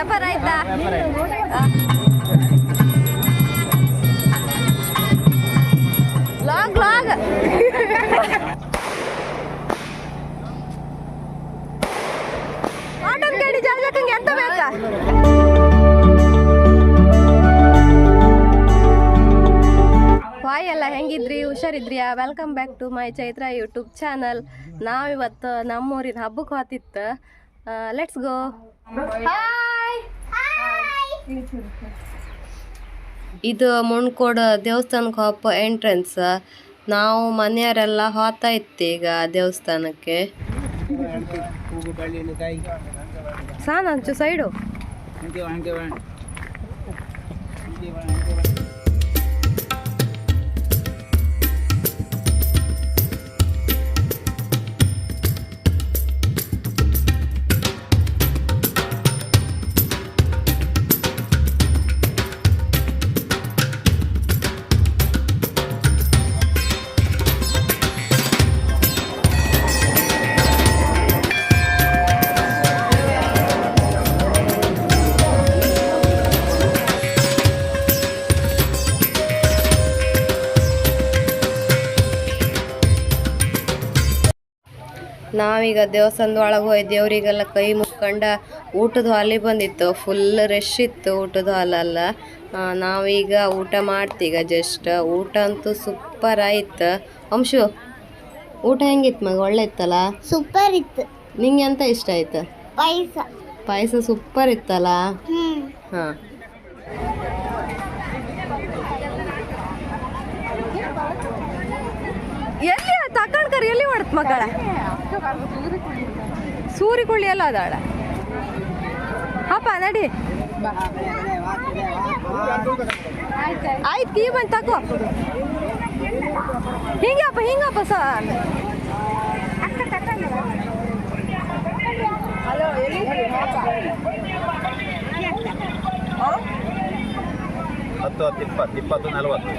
ವ್ಯಾಪಾರ ಆಯ್ತಾ? ಲಾಗ್ ಲಾಗ್. ಎಂತ ಬೇಕಾ? ಎಲ್ಲ, ಹೆಂಗಿದ್ರಿ? ಹುಷಾರಿದ್ರಿಯಾ? Welcome back to my Chaitra YouTube channel ನಾವಿವತ್ತು ನಮ್ಮೂರಿನ ಹಬ್ಬಕ್ಕೆ ಹೋತಿತ್ತು ಲೆಟ್ಸ್ ಗೋ ಇದು ಮುಣ್ಕೋಡು ದೇವಸ್ಥಾನಕ್ಕೆ ಹೋಗಪ್ಪ ಎಂಟ್ರೆನ್ಸ್ ನಾವು ಮನೆಯವರೆಲ್ಲ ಹೋಗ್ತಾ ಇತ್ತು ಈಗ ದೇವಸ್ಥಾನಕ್ಕೆ. ಸಾನ ಸೈಡು ನಾವೀಗ ದೇವಸ್ಥಾನದ ಒಳಗೆ ಹೋಗಿ ದೇವರಿಗೆಲ್ಲ ಕೈ ಮುಕ್ಕೊಂಡ ಊಟದ ಹಾಲಿ ಬಂದಿತ್ತು. ಫುಲ್ ರಶ್ ಇತ್ತು ಊಟದ ಹಾಲಲ್ಲ ನಾವೀಗ ಊಟ ಮಾಡ್ತೀಗ ಜಸ್ಟ್ ಊಟ ಅಂತೂ ಸೂಪರ್ ಆಯ್ತು. ಅಂಶು ಊಟ ಹೆಂಗಿತ್ತು ಮಗ? ಒಳ್ಳೆ ಇತ್ತಲ್ಲ ಸೂಪರ್ ಇತ್ತು. ನಿಂಗೆ ಎಂತ ಇಷ್ಟ ಆಯ್ತು? ಪಾಯಸ. ಪಾಯಸ ಸೂಪರ್ ಇತ್ತಲ್ಲ? ಹಾ. ಎಲ್ಲಿ ತಕೊಂಡ್ಕರ್ ಎಲ್ಲಿ ಮಾಡುತ್ತೆ ಮಕ್ಕಳ ಸೂರಿಕುಳ್ಳಿ ಎಲ್ಲ ಅದಾಳ ಅಪ್ಪ ನಡಿ. ಆಯ್ತು ಈ ಬಂದು ತಕೋ. ಹಿಂಗಪ್ಪ ಹಿಂಗಪ್ಪ ಸ. ಹತ್ತು ಹತ್ತು ಇಪ್ಪತ್ತು ಇಪ್ಪತ್ತು ನಲವತ್ತು.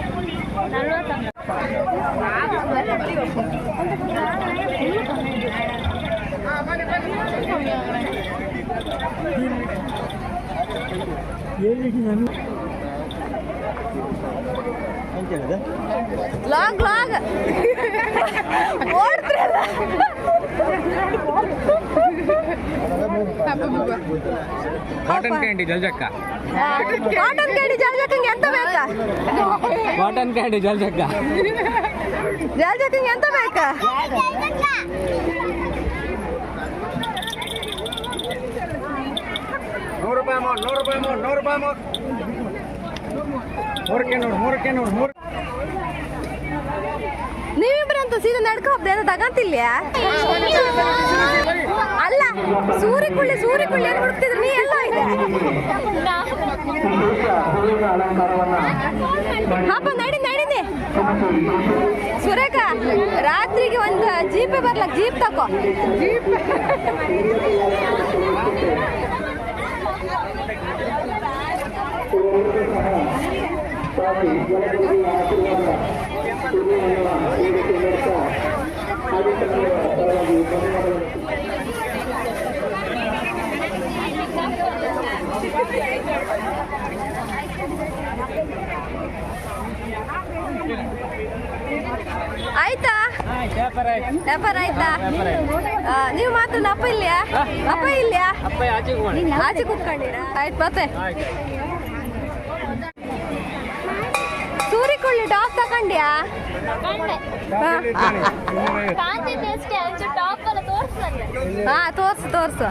ಲಾಂಗ್ ಲಾಂಗ್ ಕಾಟನ್ ಕ್ಯಾಂಡಿ ಜಲ್ಜಕ್ಕ. ಕಾಟನ್ ಕ್ಯಾಂಡಿ ಜಲ್ಜಕ್ಕಂಗೆ ಎಂತ ಬೇಕಾ? Cotton candy ಜಲ್ಜಕ್ಕ. ಜಲ್ಜಕ್ಕಂಗೆ ಎಂತ ಬೇಕಾ? ನೂರು ರೂಪಾಯಿ ಅಮೌಂಟ್ ನೂರು ರೂಪಾಯಿ ಅಮೌಂಟ್ ನೂರು ರೂಪಾಯಿ ಅಮೌಂಟ್ ಮೂರಕ್ಕೆ ನೋಡು ಮೂರಕ್ಕೆ ನೋಡು ಮೂರು. ನೀವಿಬ್ರಂತೂ ಸೀದಾ ನಡ್ಕ ಹೋಗ್ದೆ ತಗಂತಿಲ್ಲ ಅಲ್ಲ ಸೂರ್ಯ ಕುಳ್ಳಿ ಸೂರ್ಯ ಕುಳ್ಳಿ ಹುಡುಕ್ತಿದ್ರು? ನೀ ಎಲ್ಲ ಇದೆ? ಹಬ್ಬ ನಡಿ ನಡಿನಿ ಸುರೇಖ, ರಾತ್ರಿಗೆ ಒಂದು ಜೀಪೇ ಬರ್ಲ? ಜೀಪ್ ತಕೋ. ಜೀಪ್ ಆಯ್ತಾ? ವ್ಯಾಪಾರ ಆಯ್ತಾ? ನೀವು ಮಾತ್ರ ಅಪ್ಪ ಇಲ್ಯಾ ಅಪ್ಪ ಇಲ್ಯಾ ಆಚೆ ಕುತ್ಕೊಂಡಿರ ಆಯ್ತು ಮತ್ತೆ ಸೂರಿಕೊಳ್ಳಿ ಟಾಪ್ ತಕೊಂಡ್ಯಾ ಹಾ. ಹಾ ತೋರ್ಸು ತೋರ್ಸು.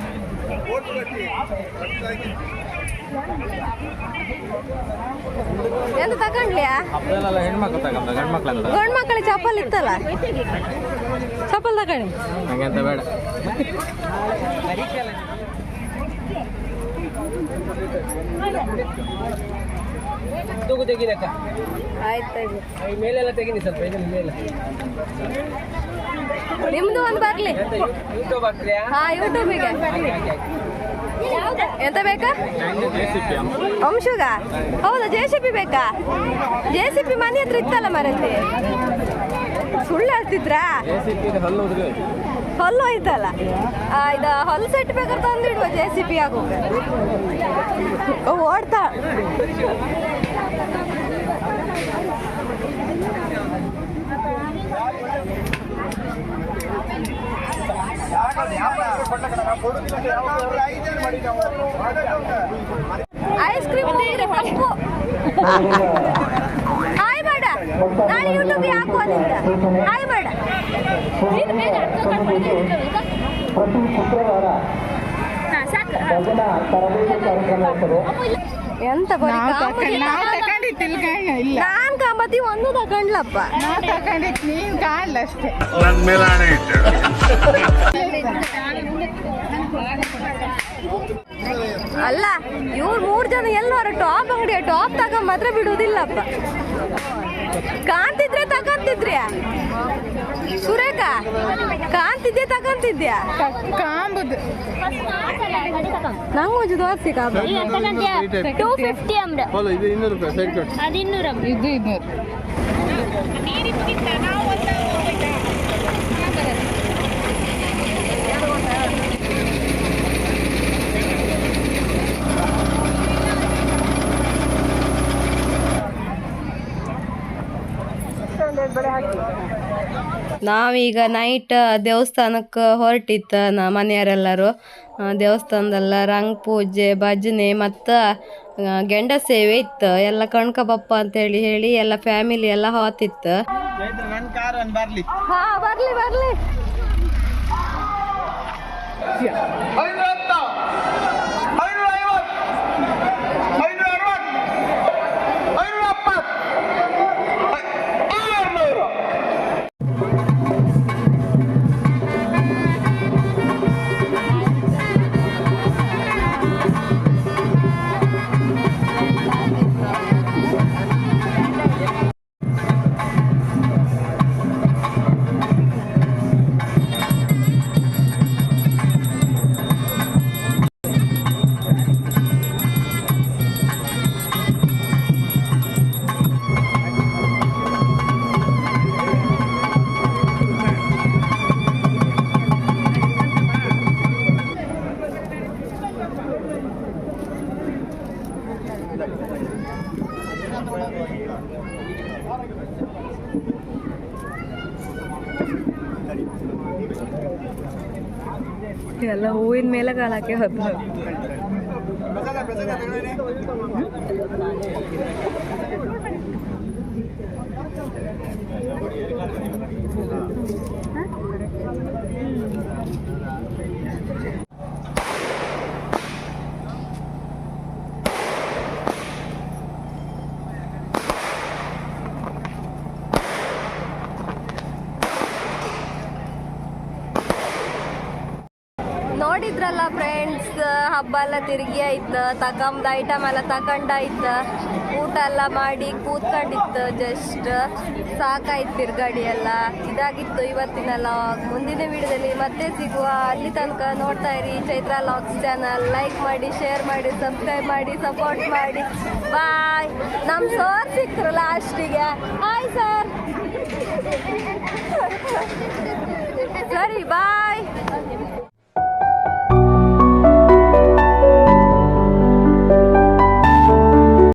ಎಂತ ತಗೊಂಡ್ಲಿಯಾ ಗಂಡು ಮಕ್ಕಳಿಗೆ ಚಪ್ಪಲ್ ಇತ್ತಲ್ಲ? ಚಪ್ಪಲ್ ತಗೊಂಡಿ ಬೇಡ. ತೂಗು ತೆಗಿನಕ್ಕ ಆಯ್ತು ಈ ಮೇಲೆಲ್ಲ ತೆಗಿನಿ ಸ್ವಲ್ಪ ಇದನ್ನ ಮೇಲೆ ನಿಮ್ದು ಒಂದು ಬರ್ಲಿ ಎಂತ ಯೂಟ್ಯೂಬ್ ಹಾಕ್ತೀಯಾ? ಹಾ ಯೂಟ್ಯೂಬಿಗೆ ಎಂತ ಬೇಕಾ? ಅಂಶುಗ? ಹೌದಾ ಜೆ ಸಿ ಪಿ ಬೇಕಾ? ಜೆ ಸಿ ಪಿ ಮನೆ ಹತ್ರ ಇತ್ತಲ್ಲ ಮರತಿ ಸುಳ್ಳು ಹೇಳ್ತಿದ್ರಾ? ಹಲ್ಲು ಐತಲ್ಲ ಇದ ಹೊಲ್ ಸೆಟ್ ಬೇಕಾದ್ರೆ ತಂದಿಡುವ ಜೆ ಸಿ ಪಿ ಆಗೋಗ ಓಡ್ತಾ. ಐಸ್ ಕ್ರೀಮ್ ಮಾಡ ನಾಳೆ ಯೂಟ್ಯೂಬ್ ಯಾಕೆ ಹಾಯ್ ಬೇಡ ಪ್ರತಿ ಶುಕ್ರವಾರ ಎಂತ ನಾನ್ ಕಂಬತಿ ಒಂದು ತಗೊಂಡ್ಲಪ್ಪ. ನೀನ್ ಅಷ್ಟೇ. ನನ್ ಅಲ್ಲ ಇವ್ರು ಮೂರ್ ಜನ ಎಲ್ಲರೂ ಟಾಪ್ ಅಂಗಡಿಯ ಟಾಪ್ ತಗೊಂಡ್ ಮಾತ್ರ ಬಿಡುವುದಿಲ್ಲಪ್ಪ. ಕಾಣ್ತಿದ್ರೆ ತಗೊಂತಿದ್ರಿ? ಸುರೇಖ ಕಾಣ್ತಿದ್ದೆ ತಗೊಂತಿದ್ಯಾ? ಕಾಂಬುದು ನಂಗೆ ಜಾಸ್ತಿ ಕಾಬ ಟೂ ಫಿಫ್ಟಿ ಅಮ್ರ ಇದು ಇನ್ನೂರು ರೂಪಾಯಿ ಸೈಡ್ ಕಟ್ ಅದು ಇನ್ನೂರ ಇದು ಇನ್ನೂರು. ನಾವೀಗ ನೈಟ್ ದೇವಸ್ಥಾನಕ್ಕೆ ಹೊರಟಿತ್ತು ನ ಮನೆಯವರೆಲ್ಲರೂ. ದೇವಸ್ಥಾನದಲ್ಲ ರಂಗ್ ಪೂಜೆ ಭಜನೆ ಮತ್ತು ಗೆಂಡ ಸೇವೆ ಇತ್ತು. ಎಲ್ಲ ಕಣ್ಕಬಪ್ಪ ಅಂತ ಹೇಳಿ ಹೇಳಿ ಎಲ್ಲ ಫ್ಯಾಮಿಲಿ ಎಲ್ಲ ಹೋತಿತ್ತು. ನನ್ನ ಕಾರ್ ಒಂದು ಬರ್ಲಿ. ಹಾ ಬರ್ಲಿ ಎಲ್ಲ ಹೂವಿನ ಮೇಲೆ ಕಾಲಕ್ಕೆ ಹೊತ್ತು ನೋಡಿದ್ರಲ್ಲ ಫ್ರೆಂಡ್ಸ್ ಹಬ್ಬ ಎಲ್ಲ ತಿರುಗಿ ಆಯ್ತು ತಕೊಂಬ ಐಟಮ್ ಎಲ್ಲ ತಗೊಂಡಾಯ್ತು ಊಟ ಎಲ್ಲ ಮಾಡಿ ಕೂತ್ಕೊಂಡಿತ್ತು ಜಸ್ಟ್ ಸಾಕಾಯ್ತು ತಿರ್ಗಾಡಿ ಎಲ್ಲ. ಇದಾಗಿತ್ತು ಇವತ್ತಿನ ಲಾಗ್ ಮುಂದಿನ ವಿಡಿಯೋದಲ್ಲಿ ಮತ್ತೆ ಸಿಗುವ. ಅಲ್ಲಿ ತನಕ ನೋಡ್ತಾ ಇರಿ ಚೈತ್ರ ಲಾಗ್ಸ್ ಚಾನಲ್ ಲೈಕ್ ಮಾಡಿ ಶೇರ್ ಮಾಡಿ ಸಬ್ಸ್ಕ್ರೈಬ್ ಮಾಡಿ ಸಪೋರ್ಟ್ ಮಾಡಿ. ಬಾಯ್ ನಮ್ಮ ಸೋರ್ ಸಿಕ್ಕರು ಲಾಸ್ಟಿಗೆ ಹಾಯ್ ಸರ್ ಸರಿ ಬಾಯ್